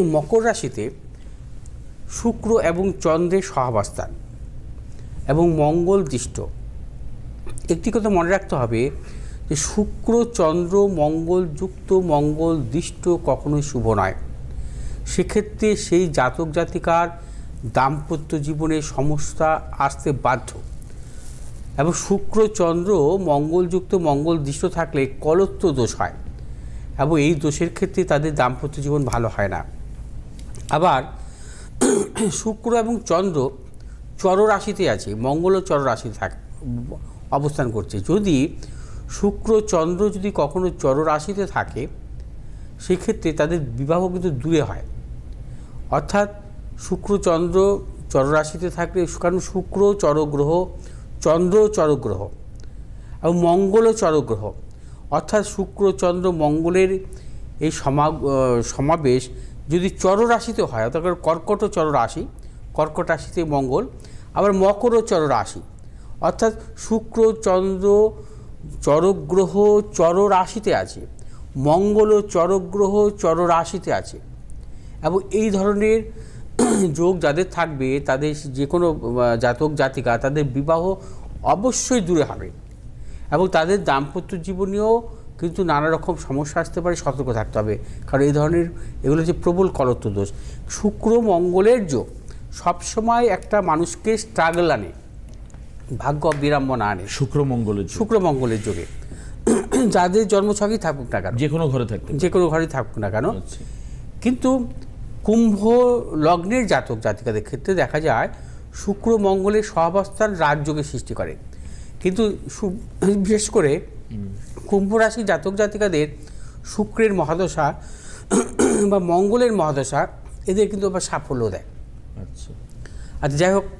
মকর রাশিতে শুক্র এবং চন্দ্রের সহাবস্থান এবং মঙ্গল দৃষ্ট। একটি কথা মনে রাখতে হবে যে শুক্র, চন্দ্র, মঙ্গল যুক্ত, মঙ্গল দৃষ্ট কখনোই শুভ নয়। সেক্ষেত্রে সেই জাতক জাতিকার দাম্পত্য জীবনে সমস্যা আসতে বাধ্য। এবং শুক্র, চন্দ্র মঙ্গলযুক্ত মঙ্গল দৃষ্ট থাকলে কলত্ব দোষ হয়। এবং এই দোষের ক্ষেত্রে তাদের দাম্পত্য জীবন ভালো হয় না। আবার শুক্র এবং চন্দ্র চররাশিতে আছে মঙ্গলও চররাশিতে থাক, অবস্থান করছে। যদি শুক্র, চন্দ্র যদি কখনো চররাশিতে থাকে, সেক্ষেত্রে তাদের বিবাহ কিন্তু দূরে হয়। অর্থাৎ শুক্র, চন্দ্র চররাশিতে থাকলে, কারণ শুক্র চরগ্রহ, চন্দ্র চরগ্রহ এবং মঙ্গলও চরগ্রহ। অর্থাৎ শুক্র, চন্দ্র মঙ্গলের এই সমা সমাবেশ যদি চররাশিতে হয়, অর্থাৎ কর্কট চররাশি, কর্কট রাশিতে মঙ্গল, আবার মকরও চররাশি, অর্থাৎ শুক্র, চন্দ্র, চরগ্রহ, চররাশিতে আছে মঙ্গলও চরগ্রহ চররাশিতে আছে, এবং এই ধরনের যোগ যাদের থাকবে, তাদের যে কোনো জাতক, জাতিকা, তাদের বিবাহ অবশ্যই দূরে হবে, এবং তাদের দাম্পত্য জীবনেও কিন্তু নানা রকম সমস্যা আসতে পারে সতর্ক থাকতে হবে। কারণ এই ধরনের এগুলো যে প্রবল কলত্ব দোষ। শুক্র মঙ্গলের যোগ সবসময় একটা মানুষকে স্ট্রাগল আনে ভাগ্য বিড়ম্বনা আনে। শুক্র মঙ্গলের যোগ। শুক্র মঙ্গলের যোগে। যাদের জন্মছকই থাকুক না কেন যে কোনো ঘরে থাকতে যে কোনো ঘরেই থাকুক না কেন আচ্ছা। কিন্তু কুম্ভ লগ্নের জাতক জাতিকাদের ক্ষেত্রে দেখা যায় শুক্র মঙ্গলের সহাবস্থান রাজযোগে সৃষ্টি করে। কিন্তু সু- বিশেষ করে কুম্ভ রাশি জাতক জাতিকাদের শুক্রের মহাদশা বা মঙ্গলের মহাদশা এদের কিন্তু আবার সাফল্য দেয়। আচ্ছা। আচ্ছা যাই হোক